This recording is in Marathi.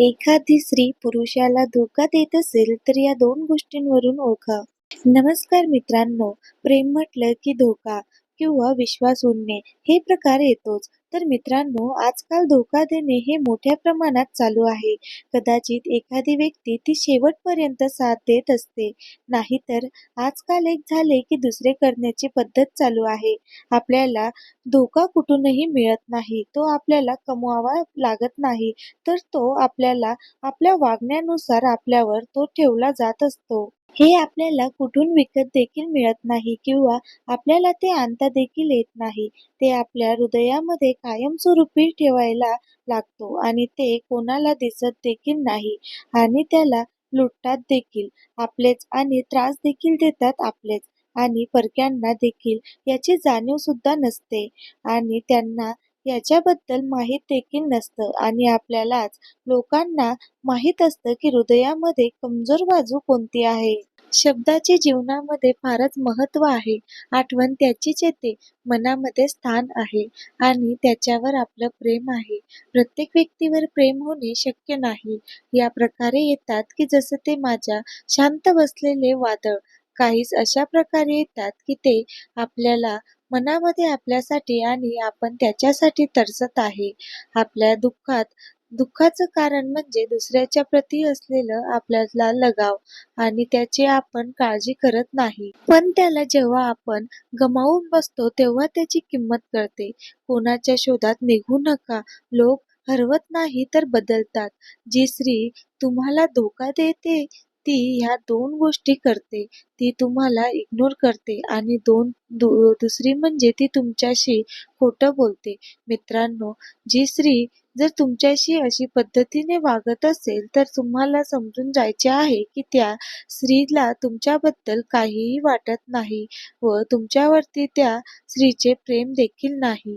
एखादी स्त्री पुरुषाला धोका देत असेल तर या दोन गोष्टींवरून ओळखा. नमस्कार मित्रांनो, प्रेम म्हटलं की धोका किंवा विश्वास उडणे हे प्रकार येतोच. तर मित्रांनो, आजकाल धोका देणे हे मोठ्या प्रमाणात चालू आहे. कदाचित एखादी व्यक्ती ती शेवटपर्यंत साथ देत असते, नाहीतर आजकाल एक झाले की दुसरे करण्याची पद्धत चालू आहे. आपल्याला धोका कुठूनही मिळत नाही, तो आपल्याला कमवावा लागत नाही, तर तो आपल्याला आपल्या वागण्यानुसार आपल्यावर तो ठेवला जात असतो. हे आपल्याला कुठून विकत देखील मिळत नाही किंवा आपल्याला ते आणता देखील येत नाही. ते आपल्या हृदयामध्ये कायमस्वरूपी ठेवायला लागतो आणि ते कोणाला दिसत देखील नाही आणि त्याला लुटतात देखील आपलेच आणि त्रास देखील देतात आपलेच आणि परक्यांना देखील याची जाणीव सुद्धा नसते आणि त्यांना याच्याबद्दल माहीत देखील नसतं आणि आपल्यालाच लोकांना माहीत असतं की हृदयामध्ये कमजोर बाजू कोणती आहे. शब्दाचे जीवनामध्ये फारच महत्त्व आहे. आठवण त्याचीच येते. मनामध्ये स्थान आहे आणि त्याच्यावर आपलं प्रेम आहे. प्रत्येक व्यक्तीवर प्रेम होणे शक्य नाही. या प्रकारे येतात की जसं ते माझ्या शांत बसलेले वादळ. काहीच अशा प्रकारे येतात की ते आपल्याला मनामध्ये आपल्यासाठी आणि आपण त्याच्यासाठी तरसत आहे. आपल्या दुःखात दुःखाचं कारण म्हणजे दुसऱ्याच्या प्रती असलेलं आपल्याला लगाव आणि त्याची आपण काळजी करत नाही. पण त्याला जेव्हा आपण गमावून बसतो तेव्हा त्याची किंमत कळते. कोणाच्या शोधात निघू नका. लोक हरवत नाही तर बदलतात. जी स्त्री तुम्हाला धोका देते ती ह्या दोन गोष्टी करते. ती तुम्हाला इग्नोर करते आणि दोन दु दुसरी म्हणजे ती तुमच्याशी खोटं बोलते. मित्रांनो, जी स्त्री जर तुमच्याशी अशी पद्धतीने वागत असेल तर तुम्हाला समजून जायचे आहे की त्या स्त्रीला तुमच्याबद्दल काहीही वाटत नाही व तुमच्यावरती त्या स्त्रीचे प्रेम देखील नाही.